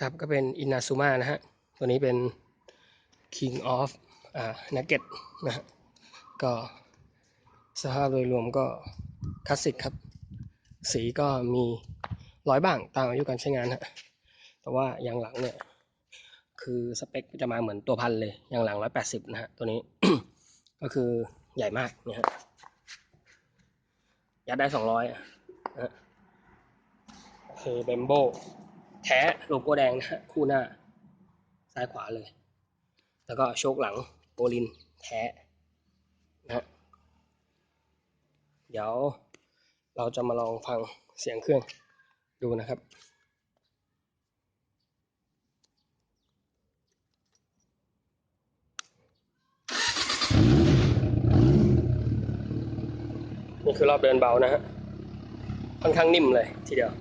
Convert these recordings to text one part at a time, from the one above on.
ครับก็เป็นอินาซูมานะฮะ ตัวนี้เป็น King of อ่า Nugget นะฮะ ก็สภาพโดยรวมก็คลาสสิกครับ สีก็มีร้อยบ้างตามอายุการใช้งานฮะ แต่ว่าอย่างหลังเนี่ย คือสเปคจะมาเหมือนตัวพันเลยอย่างหลังร้อยแปดสิบนะฮะ ตัวนี้ ก็คือใหญ่มากนี่ยฮะ ยัดได้สองร้อยนะฮะคือเบมโบ แท้โลโก้แดงนะคู่หน้า ซ้ายขวาเลย แล้วก็โชคหลังโปลินแท้นะฮะเดี๋ยวเราจะมาลองฟังเสียงเครื่องดูนะครับนี่คือรอบเดินเบานะฮะค่อนข้างนิ่มเลยทีเดียว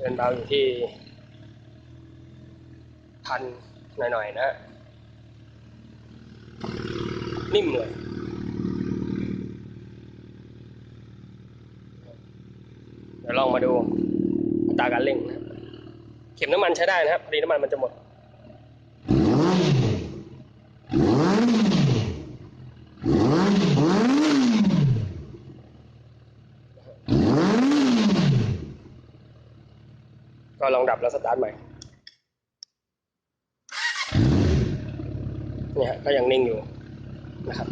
เดินเบาอยู่ที่พันหน่อยๆนะ นิ่มเลยเดี๋ยวลองมาดูอัตราการเร่งนะ เข็มน้ำมันใช้ได้นะครับพอดีน้ำมันมันจะหมด ก็ลองดับแล้วสตาร์ทใหม่เนี่ยฮะก็ยังนิ่งอยู่นะครับ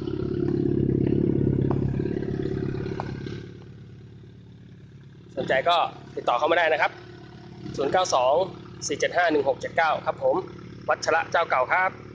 สนใจก็ติดต่อเข้ามาได้นะครับ 092 475 1679 ครับผม วัชระเจ้าเก่าครับ